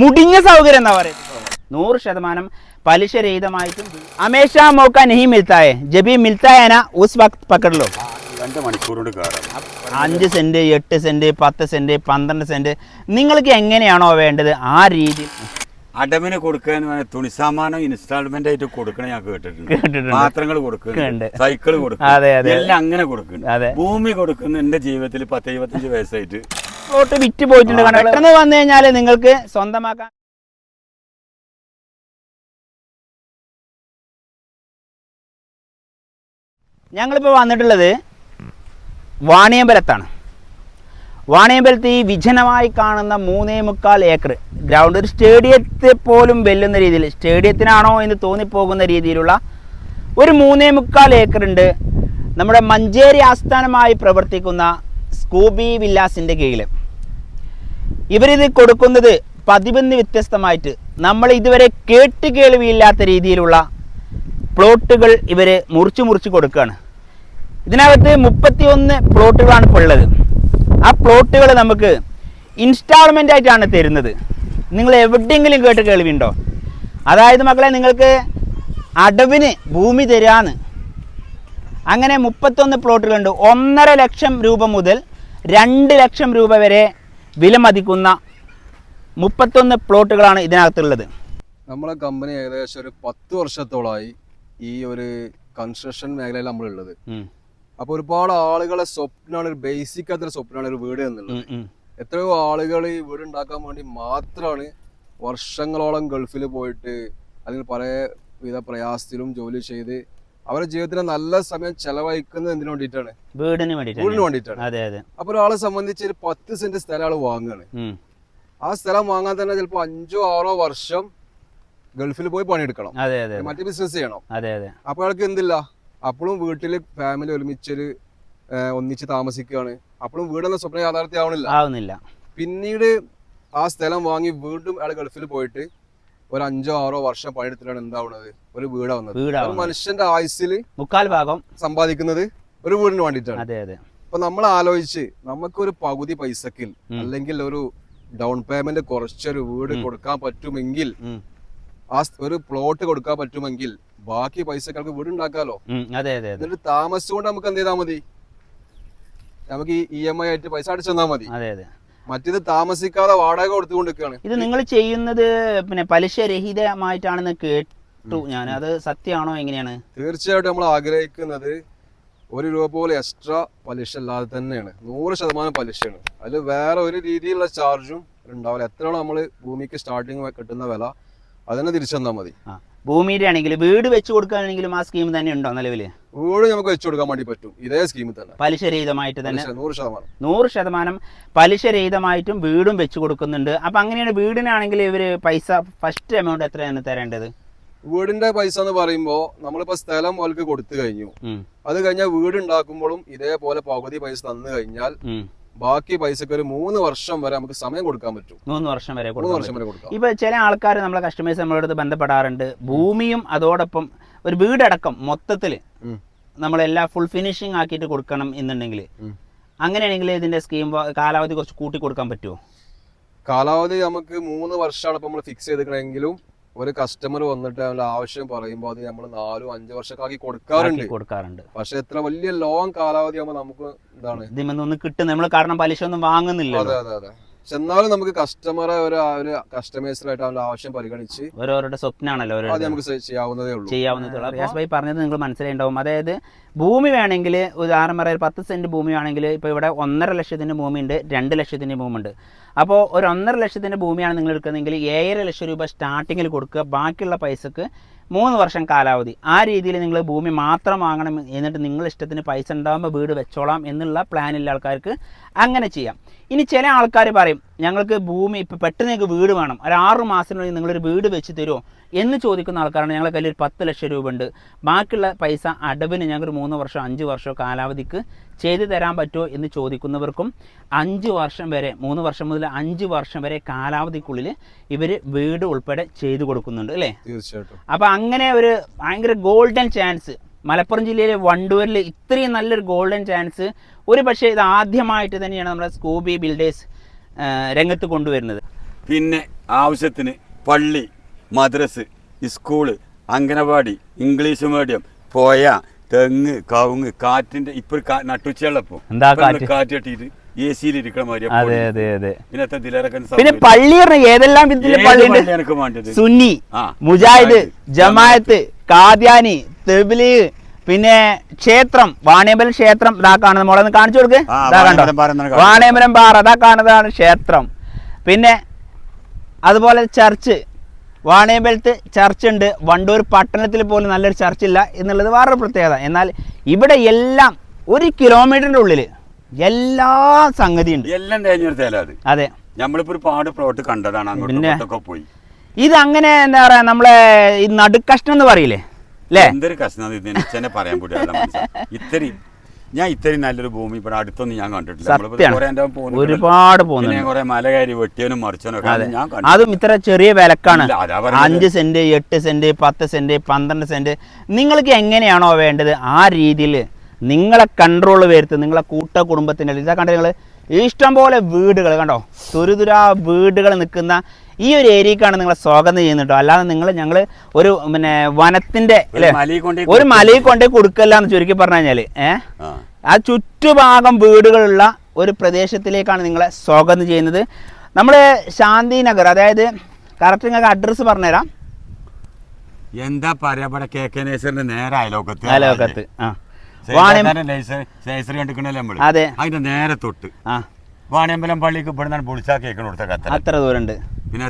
മുടിഞ്ഞ സൗകര്യം എന്നാ പറയുന്നത്. നൂറ് ശതമാനം പലിശരഹിതമായിട്ടും അമേഷ മോക്ക നെഹി മിൽത്തായ ജബി മിൽത്തായന ഉസ് പക്കടലോ അഞ്ച് സെന്റ് എട്ട് സെന്റ് പത്ത് സെന്റ് പന്ത്രണ്ട് സെന്റ്. നിങ്ങൾക്ക് എങ്ങനെയാണോ വേണ്ടത് ആ രീതി അടവിന് തുണി സാമാനം ഇൻസ്റ്റാൾമെന്റ് ആയിട്ട് കൊടുക്കണം ഞാൻ കേട്ടിട്ടുണ്ട്. പാത്രങ്ങൾ കൊടുക്കുന്നുണ്ട്. സൈക്കിൾ കൊടുക്കുന്നുണ്ട്. എല്ലാം അങ്ങനെ കൊടുക്കുന്നുണ്ട്. ഭൂമി കൊടുക്കുന്ന എന്റെ ജീവിതത്തിൽ പത്ത് ഇരുപത്തഞ്ച് വയസ്സായിട്ട് പ്ലോട്ട് വിറ്റ് പോയിട്ടുണ്ട് കാരണം പെട്ടെന്ന് വന്നു കഴിഞ്ഞാൽ നിങ്ങൾക്ക് സ്വന്തമാക്കാൻ ഞങ്ങളിപ്പോൾ വന്നിട്ടുള്ളത് വാണിയമ്പലത്താണ്. വാണിയമ്പലത്ത് ഈ വിജനമായി കാണുന്ന മൂന്നേ മുക്കാൽ ഏക്കർ ഗ്രൗണ്ട് ഒരു സ്റ്റേഡിയത്തെ പോലും വെല്ലുന്ന രീതിയിൽ സ്റ്റേഡിയത്തിനാണോ എന്ന് തോന്നിപ്പോകുന്ന രീതിയിലുള്ള ഒരു മൂന്നേ മുക്കാൽ ഏക്കർ ഉണ്ട്. നമ്മുടെ മഞ്ചേരി ആസ്ഥാനമായി പ്രവർത്തിക്കുന്ന സ്കൂബി വില്ലാസിന്റെ കീഴിൽ. ഇവരിത് കൊടുക്കുന്നത് പതിവെന്ന് വ്യത്യസ്തമായിട്ട് നമ്മൾ ഇതുവരെ കേട്ട് കേൾവിയില്ലാത്ത രീതിയിലുള്ള പ്ലോട്ടുകൾ ഇവർ മുറിച്ച് മുറിച്ച് കൊടുക്കുകയാണ്. ഇതിനകത്ത് മുപ്പത്തിയൊന്ന് പ്ലോട്ടുകളാണ് ഇപ്പോൾ ഉള്ളത്. ആ പ്ലോട്ടുകൾ നമുക്ക് ഇൻസ്റ്റാൾമെന്റ് ആയിട്ടാണ് തരുന്നത്. നിങ്ങൾ എവിടെയെങ്കിലും കേട്ട് കേൾവിയുണ്ടോ? അതായത് മക്കളെ നിങ്ങൾക്ക് അടവിന് ഭൂമി തരാന്ന് അങ്ങനെ മുപ്പത്തൊന്ന് പ്ലോട്ടുകളുണ്ട് ഒന്നര ലക്ഷം രൂപ മുതൽ രണ്ട് ലക്ഷം രൂപ വരെ വിലമതിക്കുന്ന മുപ്പത്തൊന്ന് പ്ലോട്ടുകളാണ് ഇതിനകത്തുള്ളത്. നമ്മളെ കമ്പനി ഏകദേശം ഒരു പത്ത് വർഷത്തോളമായി ഈ ഒരു കൺസ്ട്രക്ഷൻ മേഖലയിൽ നമ്മളുള്ളത്. അപ്പൊ ഒരുപാട് ആളുകളെ സ്വപ്നമാണ് ഒരു ബേസിക് ആയിട്ടുള്ള സ്വപ്നമാണ് ഒരു വീട് എന്നുള്ളത്. എത്രയോ ആളുകൾ ഈ വീട് ഉണ്ടാക്കാൻ വേണ്ടി മാത്രമാണ് വർഷങ്ങളോളം ഗൾഫിൽ പോയിട്ട് അല്ലെങ്കിൽ പല വിധ പ്രയാസത്തിലും ജോലി ചെയ്ത് അവരുടെ ജീവിതത്തിന് നല്ല സമയം ചെലവഴിക്കുന്നത് എന്തിനു വേണ്ടിയിട്ടാണ്? വീടിന് വേണ്ടിയിട്ട് വീടിന് വേണ്ടിയിട്ടാണ്. അതെ അതെ. അപ്പോൾ ഒരാളെ സംബന്ധിച്ച് ഒരു പത്ത് സെന്റ് സ്ഥലം ആൾ വാങ്ങുകയാണ് ആ സ്ഥലം വാങ്ങാൻ തന്നെ ചിലപ്പോ അഞ്ചോ ആറോ വർഷം ഗൾഫിൽ പോയി പണിയെടുക്കണം. അതെ അതെ. മറ്റു ബിസിനസ് ചെയ്യണം. അതെ അതെ. അപ്പോൾ അയാൾക്ക് എന്തില്ല? അപ്പോഴും വീട്ടിൽ ഫാമിലി ഒരുമിച്ചൊരു ഒന്നിച്ച് താമസിക്കുകയാണ്. അപ്പോഴും വീടെന്ന സ്വപ്നം യാഥാർത്ഥ്യമാവണില്ല. ആവുന്നില്ല. പിന്നീട് ആ സ്ഥലം വാങ്ങി വീണ്ടും അയാൾ ഗൾഫിൽ പോയിട്ട് ഒരു അഞ്ചോ ആറോ വർഷം പണിയെടുത്തിട്ടാണ് എന്താവുന്നത് ഒരു വീടാവുന്നത് ഒരു വീടാവുന്നത് മനുഷ്യന്റെ ആയുസ്സിൽ മുക്കാൽ ഭാഗം സമ്പാദിക്കുന്നത് ഒരു വീടിന് വേണ്ടിട്ടാണ് അതെ അതെ. അപ്പൊ നമ്മൾ ആലോചിച്ച് നമുക്കൊരു പകുതി പൈസക്കിൽ. അല്ലെങ്കിൽ ഒരു ഡൗൺ പേയ്മെന്റ് കുറച്ചൊരു വീട് കൊടുക്കാൻ പറ്റുമെങ്കിൽ ആ ഒരു പ്ലോട്ട് കൊടുക്കാൻ പറ്റുമെങ്കിൽ ബാക്കി പൈസക്കാർക്ക് വീട് ഉണ്ടാക്കാലോ? അതെ അതെ എന്നിട്ട് താമസിച്ചുകൊണ്ട് നമുക്ക് എന്ത് ചെയ്താൽ മതി? നമുക്ക് ഈ ഇ എം ഐ ആയിട്ട് പൈസ അടിച്ചു തന്നാൽ മതി. അതെ അതെ. മറ്റേത് താമസിക്കാതെ വാടക കൊടുത്തുകൊണ്ടിരിക്കുകയാണ്. ഇത് നിങ്ങൾ ചെയ്യുന്നത് പിന്നെ പലിശ രഹിതമായിട്ടാണെന്ന് കേട്ടു ഞാൻ. അത് സത്യമാണോ എങ്ങനെയാണ്? തീർച്ചയായിട്ടും നമ്മൾ ആഗ്രഹിക്കുന്നത് ഒരു രൂപ പോലെ എക്സ്ട്രാ പലിശ അല്ലാതെ തന്നെയാണ്. നൂറ് ശതമാനം പലിശയാണ്. അതിൽ വേറെ ഒരു രീതിയിലുള്ള ചാർജും ഉണ്ടാവില്ല. എത്രയാണോ നമ്മൾ ഭൂമിക്ക് സ്റ്റാർട്ടിങ് കിട്ടുന്ന വില അതിനെ തിരിച്ചു തന്നാൽ മതി. ഭൂമിയുടെ ആണെങ്കിൽ വീട് വെച്ചു കൊടുക്കാനാണെങ്കിലും ആ സ്കീം തന്നെ ഉണ്ടോ നിലവിൽ? വീട് നമുക്ക് വെച്ചു കൊടുക്കാൻ വേണ്ടി പറ്റും. ഇതേ സ്കീമിൽ തന്നെ. പലിശരഹിതമായിട്ട് തന്നെ. നൂറ് ശതമാനം. നൂറ് ശതമാനം പലിശ രഹിതമായിട്ടും വീടും വെച്ചു കൊടുക്കുന്നുണ്ട്. അപ്പൊ അങ്ങനെയാണ് വീടിനാണെങ്കിൽ ഇവർ പൈസ ഫസ്റ്റ് എമൗണ്ട് എത്രയാണ് തരേണ്ടത്? വീടിന്റെ പൈസ എന്ന് പറയുമ്പോ നമ്മളിപ്പോ സ്ഥലം അവർക്ക് കൊടുത്തു കഴിഞ്ഞു. അത് കഴിഞ്ഞാൽ വീട് ഉണ്ടാക്കുമ്പോഴും ഇതേപോലെ പകുതി പൈസ തന്നു കഴിഞ്ഞാൽ. ബാക്കി പൈസക്ക് ഒരു മൂന്ന് വർഷം വരെ നമുക്ക് സമയം കൊടുക്കാൻ പറ്റും. മൂന്ന് വർഷം വരെ മൂന്ന് വർഷം വരെ കൊടുക്കാം. ഇപ്പൊ ചില ആൾക്കാർ നമ്മളെ കസ്റ്റമേഴ്സ് നമ്മളടുത്ത് ബന്ധപ്പെടാറുണ്ട്. ഭൂമിയും അതോടൊപ്പം ഒരു വീടടക്കം മൊത്തത്തിൽ നമ്മളെല്ലാം ഫുൾ ഫിനിഷിംഗ് ആക്കിയിട്ട് കൊടുക്കണം എന്നുണ്ടെങ്കിൽ അങ്ങനെയാണെങ്കിൽ ഇതിന്റെ സ്കീം കാലാവധി കുറച്ച് കൂട്ടി കൊടുക്കാൻ പറ്റുമോ കാലാവധി നമുക്ക് മൂന്ന് വർഷമാണ് ഇപ്പൊ നമ്മൾ ഫിക്സ് ചെയ്തിരിക്കണമെങ്കിലും ഒരു കസ്റ്റമർ വന്നിട്ട് അവരുടെ ആവശ്യം പറയുമ്പോൾ അത് നമ്മൾ നാലും അഞ്ചു വർഷക്കാക്കി കൊടുക്കാറുണ്ട്. കൊടുക്കാറുണ്ട്. പക്ഷെ എത്ര വലിയ ലോങ് കാലാവധി ആകുമ്പോൾ നമുക്ക് ഇതാണ്. ഇതിമൊന്നും കിട്ടും നമ്മൾ കാരണം പലിശ ഒന്നും വാങ്ങുന്നില്ല അതെ അതെ അതെ. പക്ഷെ എന്നാലും നമുക്ക് കസ്റ്റമറെ ഒരു ഒരു കസ്റ്റമേഴ്സിലായിട്ട് അവരുടെ ആവശ്യം പരിഗണിച്ച് ഓരോരുടെ സ്വപ്നമാണല്ലോ ഓരോ അത് നമുക്ക് ചെയ്- ചെയ്യാവുന്നതേ ഉള്ളൂ. ചെയ്യാവുന്നതുള്ള റിയാസ് ഭായി പറഞ്ഞത് നിങ്ങൾ മനസ്സിലായിട്ടുണ്ടാവും. അതായത് ഭൂമി വേണമെങ്കിൽ ഉദാഹരണം ഒരു പത്ത് സെന്റ് ഭൂമി വേണമെങ്കിൽ ഇപ്പോൾ ഇവിടെ ഒന്നര ലക്ഷത്തിന്റെ ഭൂമിയുണ്ട് രണ്ട് ലക്ഷത്തിന്റെ ഭൂമിയുണ്ട് അപ്പോൾ ഒരു ഒന്നര ലക്ഷത്തിന്റെ ഭൂമിയാണ് നിങ്ങൾ എടുക്കുന്നതെങ്കിൽ ഏഴര ലക്ഷം രൂപ സ്റ്റാർട്ടിങ്ങിൽ കൊടുക്കുക. ബാക്കിയുള്ള പൈസക്ക് മൂന്ന് വർഷം കാലാവധി. ആ രീതിയിൽ നിങ്ങൾ ഭൂമി മാത്രം വാങ്ങണം എന്നിട്ട് നിങ്ങൾ ഇഷ്ടത്തിന് പൈസ ഉണ്ടാകുമ്പോൾ വീട് വെച്ചോളാം എന്നുള്ള പ്ലാനുള്ള ആൾക്കാർക്ക്. അങ്ങനെ ചെയ്യാം. ഇനി ചില ആൾക്കാർ പറയും ഞങ്ങൾക്ക് ഭൂമി ഇപ്പോൾ പെട്ടെന്ന് ഞങ്ങൾക്ക് വീട് വേണം. ഒരു ആറ് മാസത്തിനുള്ളിൽ നിങ്ങളൊരു വീട് വെച്ച് തരുമോ എന്ന് ചോദിക്കുന്ന ആൾക്കാരാണ് ഞങ്ങളുടെ കയ്യിൽ ഒരു പത്ത് ലക്ഷം രൂപ ഉണ്ട് ബാക്കിയുള്ള പൈസ അടവിന് ഞങ്ങൾക്ക് മൂന്ന് വർഷം അഞ്ച് വർഷം കാലാവധിക്ക് ചെയ്തു തരാൻ പറ്റുമോ എന്ന് ചോദിക്കുന്നവർക്കും അഞ്ച് വർഷം വരെ മൂന്ന് വർഷം മുതൽ അഞ്ച് വർഷം വരെ കാലാവധിക്കുള്ളിൽ ഇവർ വീട് ഉൾപ്പെടെ ചെയ്തു കൊടുക്കുന്നുണ്ട് അല്ലേ? തീർച്ചയായിട്ടും. അപ്പോൾ അങ്ങനെ ഒരു ഭയങ്കര ഗോൾഡൻ ചാൻസ് മലപ്പുറം ജില്ലയിലെ വണ്ടൂരിൽ ഇത്രയും നല്ലൊരു ഗോൾഡൻ ചാൻസ് ഒരു പക്ഷേ ഇത് ആദ്യമായിട്ട് തന്നെയാണ് നമ്മുടെ സ്കൂബി ബിൽഡേഴ്സ് രംഗത്ത് കൊണ്ടുവരുന്നത്. പിന്നെ ആവശ്യത്തിന് പള്ളി. മദ്രസ് സ്കൂൾ അംഗനവാടി ഇംഗ്ലീഷ് മീഡിയം പോയ തെങ്ങ് കവുങ്ങ് കാറ്റിന്റെ ഇപ്പൊ നട്ടുച്ചയുള്ളപ്പോ എന്താ കാറ്റ്? കെട്ടിട്ട് കെട്ടിയിട്ട് എ സിയിൽ ഇരിക്കണ മാതിരി അതെ അതെ അതെ. പിന്നെ പള്ളി ഏതെല്ലാം വിധത്തിൽ വേണ്ടത്? സുന്നി മുജാഹിദ് ജമാഅത്ത്. കാദ്യാനി തെബിലീഗ് പിന്നെ ക്ഷേത്രം വാണിയമ്പലം ക്ഷേത്രം ഇതാ കാണുന്നത്. മോളെ കാണിച്ചു കൊടുക്ക്. വാണിയമ്പലം പാറ അതാ കാണുന്നതാണ് ക്ഷേത്രം. പിന്നെ അതുപോലെ ചർച്ച് വാണിയമ്പലത്ത് ചർച്ച് ഉണ്ട് വണ്ടൂർ പട്ടണത്തിൽ പോലും നല്ലൊരു ചർച്ചില്ല എന്നുള്ളത് വേറൊരു പ്രത്യേകത. എന്നാൽ ഇവിടെ എല്ലാം ഒരു കിലോമീറ്ററിന്റെ ഉള്ളിൽ എല്ലാ സംഗതിയുണ്ട്. എല്ലാം തേഞ്ഞെടുത്തല്ല അത്? നമ്മളിപ്പോ ഒരു പാട് പ്ലോട്ട് കണ്ടതാണ് പിന്നെ? പോയി. ഇത് അങ്ങനെ എന്താ പറയാ നമ്മളെ ഈ നടുക്കഷ്ണം എന്ന് പറയില്ലേ? അല്ലേ എന്തൊരു കഷ്ണം പറയാൻ പറ്റില്ല ഇത്രയും ഞാൻ ഇത്രയും നല്ലൊരു ഭൂമി ഇവിടെ അടുത്തൊന്നും ഞാൻ കണ്ടിട്ടില്ല. ഒരുപാട് കുറെ മല കയറി വെട്ടിയനും മറിച്ചനും ഒക്കെ അതെ. ഇത്ര ചെറിയ വിലക്കാണ്. അഞ്ച് സെന്റ് എട്ട് സെന്റ് പത്ത് സെന്റ് പന്ത്രണ്ട് സെന്റ്. നിങ്ങൾക്ക് എങ്ങനെയാണോ വേണ്ടത് ആ രീതിയിൽ നിങ്ങളെ കൺട്രോൾ വരുത്ത് നിങ്ങളെ കൂട്ട കുടുംബത്തിന്റെ ഇതാ കണ്ടത് നിങ്ങൾ ഇഷ്ടം പോലെ വീടുകൾ കണ്ടോ? തുരുതുരാ വീടുകൾ നിൽക്കുന്ന ഈ ഒരു ഏരിയക്കാണ് നിങ്ങളെ സ്വാഗതം ചെയ്യുന്നത് കേട്ടോ. അല്ലാതെ നിങ്ങൾ ഞങ്ങൾ ഒരു പിന്നെ വനത്തിന്റെ ഒരു മലയിൽ കൊണ്ടേ കൊടുക്കല്ല എന്ന് ചുരുക്കി പറഞ്ഞു കഴിഞ്ഞാൽ ഏഹ് ആ. ചുറ്റുഭാഗം വീടുകളുള്ള ഒരു പ്രദേശത്തിലേക്കാണ് നിങ്ങളെ സ്വാഗതം ചെയ്യുന്നത്. നമ്മൾ ശാന്തി നഗർ അതായത് കറക്റ്റ് നിങ്ങൾക്ക് അഡ്രസ്സ് പറഞ്ഞുതരാം. എന്താ പറയാ ഇവിടെ കെ കെ നേസറിന്റെ നേരെ അയലോക്കത്ത്? അയലോക്കത്ത് ആ. അതെ. അതിന്റെ നേരെ തൊട്ട്. വാണിയമ്പലം പള്ളിക്ക് ഇവിടെ പൊളിച്ചാ കേൾക്കണ കൊടുത്ത അത്ര ദൂരമുണ്ട്. പിന്നെ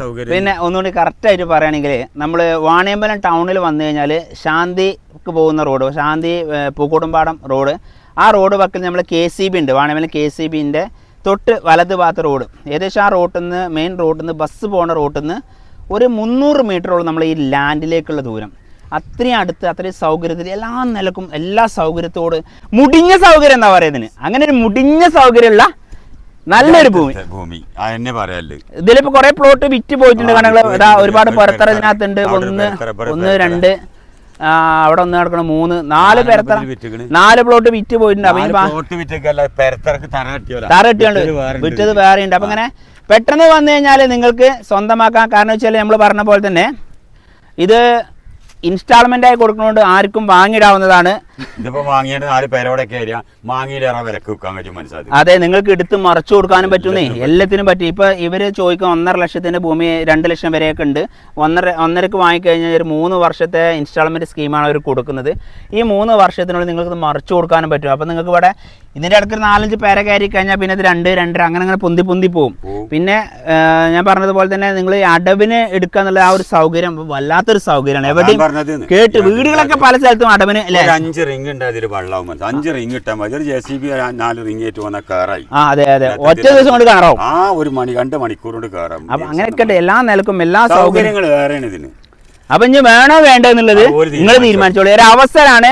സൗകര്യം പിന്നെ ഒന്നുകൂടി കറക്റ്റായിട്ട് പറയുകയാണെങ്കിൽ നമ്മൾ വാണിയമ്പലം ടൗണിൽ വന്നു കഴിഞ്ഞാൽ ശാന്തിക്ക് പോകുന്ന റോഡ് ശാന്തി പൂക്കൂടുംപാടം റോഡ് ആ റോഡ് വക്കിൽ നമ്മൾ കെ സി ബി ഉണ്ട്. വാണിയമ്പലം കെ സി ബിന്റെ തൊട്ട് വലത് ഭാഗത്ത് റോഡ് ഏകദേശം ആ റോട്ടിൽ നിന്ന് മെയിൻ റോട്ടിൽ നിന്ന് ബസ് പോകുന്ന റോട്ടിൽ നിന്ന് ഒരു മുന്നൂറ് മീറ്ററോളം നമ്മൾ ഈ ലാൻഡിലേക്കുള്ള ദൂരം. അത്രയും അടുത്ത് അത്രയും സൗകര്യത്തിൽ എല്ലാ നിലക്കും എല്ലാ സൗകര്യത്തോട് മുടിഞ്ഞ സൗകര്യം എന്താ പറയുന്നതിന്. അങ്ങനെ ഒരു മുടിഞ്ഞ സൗകര്യമുള്ള നല്ലൊരു ഭൂമി. ഭൂമി. അതെന്നെ ഇതിലിപ്പോ കുറെ പ്ലോട്ട് വിറ്റ് പോയിട്ടുണ്ട്. കാരണം. ഇതാ ഒരുപാട് ഒരു പുറത്തറ പെരത്തറ. ഇതിനകത്തുണ്ട്. അവിടെ ഒരു ഒന്ന് ഒന്ന്. രണ്ട്. അവിടെ ഒന്ന് നടക്കണം മൂന്ന് നാല് പേരത്തറ. നാല് പ്ലോട്ട് വിറ്റ് പോയിട്ടുണ്ട്. തറ വിറ്റത് വേറെ ഉണ്ട് അപ്പൊ ഇങ്ങനെ പെട്ടെന്ന് വന്നു കഴിഞ്ഞാൽ നിങ്ങൾക്ക് സ്വന്തമാക്കാം. കാരണം വെച്ചാൽ നമ്മൾ പറഞ്ഞ പോലെ തന്നെ ഇത് ഇൻസ്റ്റാൾമെന്റ് ആയി കൊടുക്കുന്നതുകൊണ്ട് ആർക്കും വാങ്ങിയിടാവുന്നതാണ് ഇതിപ്പോ വാങ്ങിയിട്ട് നാല് പേരോടൊക്കെ ആയിരിക്കാം മാങ്ങിയിലേറെ വിലക്ക് വെക്കാൻ കഴിയും മനസ്സിലാക്കി അതെ നിങ്ങൾക്ക് എടുത്ത് മറച്ചു കൊടുക്കാനും പറ്റുന്നേ. എല്ലാത്തിനും പറ്റും. ഇപ്പൊ ഇവർ ചോദിക്കും ഒന്നര ലക്ഷത്തിന്റെ ഭൂമി രണ്ട് ലക്ഷം വരെയൊക്കെ ഉണ്ട്. ഒന്നര ഒന്നരക്ക് വാങ്ങിക്കഴിഞ്ഞാൽ ഒരു മൂന്ന് വർഷത്തെ ഇൻസ്റ്റാൾമെന്റ് സ്കീമാണ് അവർ കൊടുക്കുന്നത്. ഈ മൂന്ന് വർഷത്തിനുള്ളിൽ നിങ്ങൾക്ക് മറച്ചു കൊടുക്കാനും പറ്റും. അപ്പൊ നിങ്ങൾക്ക് ഇവിടെ ഇതിന്റെ ഇടയ്ക്ക് ഒരു നാലഞ്ച് പേരെ കയറി കഴിഞ്ഞാൽ പിന്നെ ഇത് രണ്ട് രണ്ടര അങ്ങനെ അങ്ങനെ പൊന്തി പൊന്തി പോകും. പിന്നെ ഞാൻ പറഞ്ഞതുപോലെ തന്നെ നിങ്ങൾ അടവിന് എടുക്കുക എന്നുള്ള ആ ഒരു സൗകര്യം വല്ലാത്തൊരു സൗകര്യമാണ്. എവിടെയും കേട്ട് വീടുകളൊക്കെ പല സ്ഥലത്തും അടവിന് അഞ്ച് റിംഗ് ഉണ്ടായതിൽ വള്ളാവും വെള്ളാവും അഞ്ച് റിംഗ് ഇട്ടാൽ മതി. ഒരു ജെ സി ബി നാല് റിംഗ് ഏറ്റു വന്ന കയറായി ആ അതെ അതെ. ഒറ്റ ദിവസം കൊണ്ട് കയറാവും ആ ഒരു മണി രണ്ട് മണിക്കൂർ കൊണ്ട് കയറാം അപ്പൊ അങ്ങനെയൊക്കെ എല്ലാ നിലക്കും എല്ലാ സൗകര്യങ്ങൾ വേറെയാണ് ഇതിന്. അപ്പൊ ഇനി വേണോ വേണ്ട എന്നുള്ളത് നിങ്ങൾ തീരുമാനിച്ചോളൂ. ഒരു അവസരമാണ്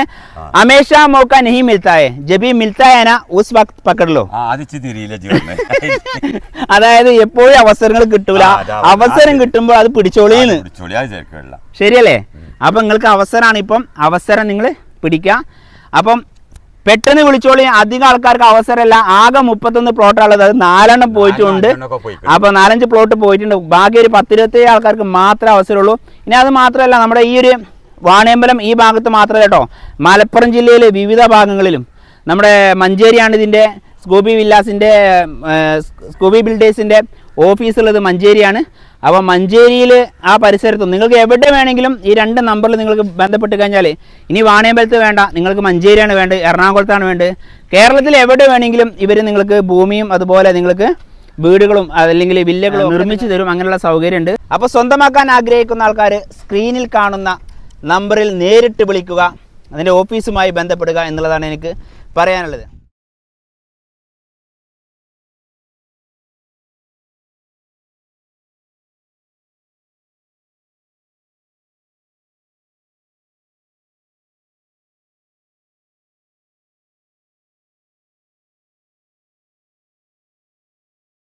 അമേഷ മോക്ക നഹി മിൽത്തായ. ജബി മിൽത്തായന ഉസ് വക്ത് പക്കടലോ അതായത് എപ്പോഴും അവസരങ്ങൾ കിട്ടൂല. അവസരം കിട്ടുമ്പോൾ അത് പിടിച്ചോളിന്ന്. ശരിയല്ലേ? അപ്പൊ നിങ്ങൾക്ക് അവസരമാണ് ഇപ്പം. അവസരം നിങ്ങൾ പിടിക്കുക. അപ്പം പെട്ടെന്ന് വിളിച്ചോളി. അധികം ആൾക്കാർക്ക് അവസരമല്ല. ആകെ മുപ്പത്തൊന്ന് പ്ലോട്ടാണുള്ളത് അത് നാലെണ്ണം പോയിട്ടുണ്ട്. അപ്പോൾ നാലഞ്ച് പ്ലോട്ട് പോയിട്ടുണ്ട്. ബാക്കി ഒരു പത്തിരുപത്തേഴ് ആൾക്കാർക്ക് മാത്രമേ അവസരമുള്ളൂ. ഇനി അത് മാത്രമല്ല നമ്മുടെ ഈ ഒരു വാണിയമ്പലം ഈ ഭാഗത്ത് മാത്രമല്ല കേട്ടോ. മലപ്പുറം ജില്ലയിലെ വിവിധ ഭാഗങ്ങളിലും. നമ്മുടെ മഞ്ചേരിയാണ് ഇതിന്റെ സ്കൂബി വില്ലാസിന്റെ സ്കൂബി ബിൽഡേഴ്സിന്റെ ഓഫീസുള്ളത് മഞ്ചേരിയാണ്. അപ്പോൾ മഞ്ചേരിയിൽ ആ പരിസരത്തും നിങ്ങൾക്ക് എവിടെ വേണമെങ്കിലും ഈ രണ്ട് നമ്പറിൽ നിങ്ങൾക്ക് ബന്ധപ്പെട്ട് കഴിഞ്ഞാൽ ഇനി വാണിയമ്പലത്ത് വേണ്ട നിങ്ങൾക്ക് മഞ്ചേരിയാണ് വേണ്ടത് എറണാകുളത്താണ് വേണ്ടത്. കേരളത്തിൽ എവിടെ വേണമെങ്കിലും ഇവർ നിങ്ങൾക്ക് ഭൂമിയും അതുപോലെ നിങ്ങൾക്ക് വീടുകളും അല്ലെങ്കിൽ വില്ലകളും നിർമ്മിച്ച് തരും. അങ്ങനെയുള്ള സൗകര്യമുണ്ട്. അപ്പോൾ സ്വന്തമാക്കാൻ ആഗ്രഹിക്കുന്ന ആൾക്കാർ സ്ക്രീനിൽ കാണുന്ന നമ്പറിൽ നേരിട്ട് വിളിക്കുക അതിന്റെ ഓഫീസുമായി ബന്ധപ്പെടുക എന്നുള്ളതാണ് എനിക്ക് പറയാനുള്ളത്.